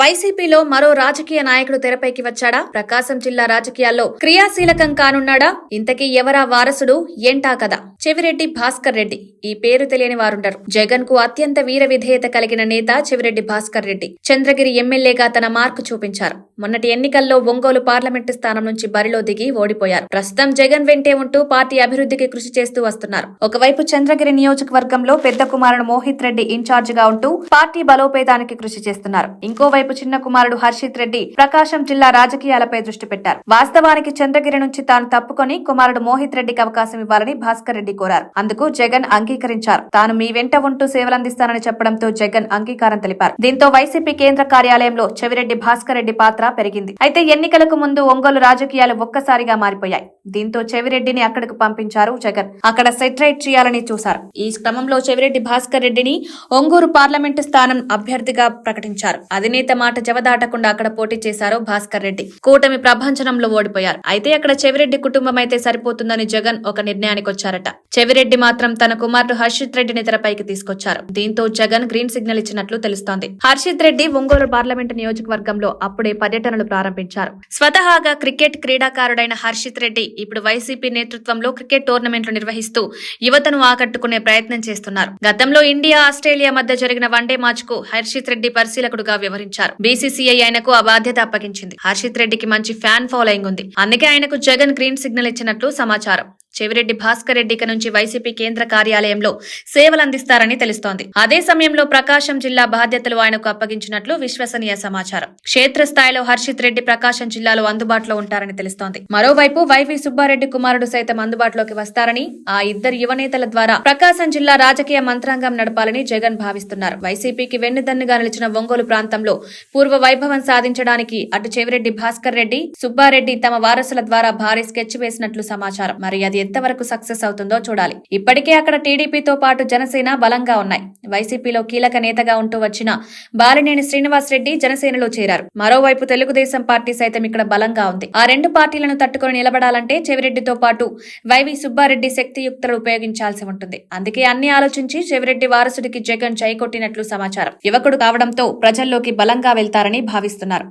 వైసీపీలో మరో రాజకీయ నాయకుడు తెరపైకి వచ్చాడా? ప్రకాశం జిల్లా రాజకీయాల్లో క్రియాశీలకం కానున్నాడా? ఇంతకీ ఎవరా వారసుడు? ఏంటా కదా చెవిరెడ్డి భాస్కర్ రెడ్డి. ఈ పేరు తెలియని వారుండరు. జగన్కు అత్యంత వీర విధేయత కలిగిన నేత చెవిరెడ్డి భాస్కర్ రెడ్డి. చంద్రగిరి ఎమ్మెల్యేగా తన మార్కు చూపించారు. మొన్నటి ఎన్నికల్లో ఒంగోలు పార్లమెంటు స్థానం నుంచి బరిలో దిగి ఓడిపోయారు. ప్రస్తుతం జగన్ వెంటే ఉంటూ పార్టీ అభివృద్ధికి కృషి చేస్తూ వస్తున్నారు. ఒకవైపు చంద్రగిరి నియోజకవర్గంలో పెద్ద కుమారుడు మోహిత్ రెడ్డి ఇన్ఛార్జ్గా ఉంటూ పార్టీ బలోపేతానికి కృషి చేస్తున్నారు. ఇంకోవైపు చిన్న కుమారుడు హర్షిత్ రెడ్డి ప్రకాశం జిల్లా రాజకీయాలపై దృష్టి పెట్టారు. వాస్తవానికి చంద్రగిరి నుంచి తాను తప్పుకొని కుమారుడు మోహిత్ రెడ్డికి అవకాశం ఇవ్వాలని భాస్కర్ రెడ్డి కోరారు. అందుకు జగన్ అంగీకరించారు. తాను మీ వెంట ఉంటూ సేవలందిస్తానని చెప్పడంతో జగన్ అంగీకారం తెలిపారు. దీంతో వైసీపీ కేంద్ర కార్యాలయంలో చెవిరెడ్డి భాస్కర్ రెడ్డి పాత్ర పెరిగింది. అయితే ఎన్నికలకు ముందు ఒంగోలు రాజకీయాలు ఒక్కసారిగా మారిపోయాయి. దీంతో చెవిరెడ్డిని అక్కడకు పంపించారు జగన్. అక్కడ సెటరైట్ చేయాలని చూశారు. ఈ క్రమంలో చెవిరెడ్డి భాస్కర్ రెడ్డిని ఒంగూరు పార్లమెంటు స్థానం అభ్యర్థిగా ప్రకటించారు. అధినేత మాట జవదాటకుండా అక్కడ పోటీ చేశారు భాస్కర్ రెడ్డి. కూటమి ప్రభంజనంలో ఓడిపోయారు. అయితే అక్కడ చెవిరెడ్డి కుటుంబం అయితే సరిపోతుందని జగన్ ఒక నిర్ణయానికి వచ్చారట. చెవిరెడ్డి మాత్రం తన కుమారుడు హర్షిత్ రెడ్డిని తెరపైకి తీసుకొచ్చారు. దీంతో జగన్ గ్రీన్ సిగ్నల్ ఇచ్చినట్లు తెలుస్తోంది. హర్షిత్ రెడ్డి ఒంగోలు పార్లమెంటు నియోజకవర్గంలో అప్పుడే పర్యటనలు ప్రారంభించారు. స్వతహాగా క్రికెట్ క్రీడాకారుడైన హర్షిత్ రెడ్డి ఇప్పుడు వైసీపీ నేతృత్వంలో క్రికెట్ టోర్నమెంట్లు నిర్వహిస్తూ యువతను ఆకట్టుకునే ప్రయత్నం చేస్తున్నారు. గతంలో ఇండియా ఆస్ట్రేలియా మధ్య జరిగిన వన్డే మ్యాచ్కు హర్షిత్ రెడ్డి పరిశీలకుడుగా వ్యవహరించారు బీసీసీఐ ఆయనకు ఆ బాధ్యత అప్పగించింది. హర్షిత్ రెడ్డికి మంచి ఫ్యాన్ ఫాలోయింగ్ ఉంది. అందుకే ఆయనకు జగన్ గ్రీన్ సిగ్నల్ ఇచ్చినట్లు సమాచారం. చెవిరెడ్డి భాస్కర్ రెడ్డి నుంచి వైసీపీ కేంద్ర కార్యాలయంలో సేవలందిస్తారని తెలుస్తోంది. అదే సమయంలో ప్రకాశం జిల్లా బాధ్యతలు ఆయనకు అప్పగించినట్లు విశ్వసనీయ సమాచారం. క్షేత్రస్థాయిలో హర్షిత్ రెడ్డి ప్రకాశం జిల్లాలో అందుబాటులో ఉంటారని తెలుస్తోంది. మరోవైపు వైవి సుబ్బారెడ్డి కుమారుడు సైతం అందుబాటులోకి వస్తారని ఆ ఇద్దరు యువనేతల ద్వారా ప్రకాశం జిల్లా రాజకీయ మంత్రాంగం నడపాలని జగన్ భావిస్తున్నారు. వైసీపీకి వెన్నుదన్నుగా నిలిచిన ఒంగోలు ప్రాంతంలో పూర్వ వైభవం సాధించడానికి అటు చెవిరెడ్డి భాస్కర్ రెడ్డి సుబ్బారెడ్డి తమ వారసుల ద్వారా భారీ స్కెచ్ వేసినట్లు సమాచారం. మరి అది ఎంతవరకు సక్సెస్ అవుతుందో చూడాలి. ఇప్పటికే అక్కడ టీడీపీతో పాటు జనసేన బలంగా ఉన్నాయి. వైసీపీలో కీలక నేతగా ఉంటూ వచ్చిన బాలినేని శ్రీనివాస్ రెడ్డి జనసేనలో చేరారు. మరోవైపు తెలుగుదేశం పార్టీ సైతం ఇక్కడ బలంగా ఉంది. ఆ రెండు పార్టీలను తట్టుకొని నిలబడాలంటే చెవిరెడ్డితో పాటు వైవి సుబ్బారెడ్డి శక్తియుక్తలు ఉపయోగించాల్సి ఉంటుంది. అందుకే అన్ని ఆలోచించి చెవిరెడ్డి వారసుడికి జగన్ చేకొట్టినట్లు సమాచారం. యువకుడు కావడంతో ప్రజల్లోకి బలంగా వెళ్తారని భావిస్తున్నారు.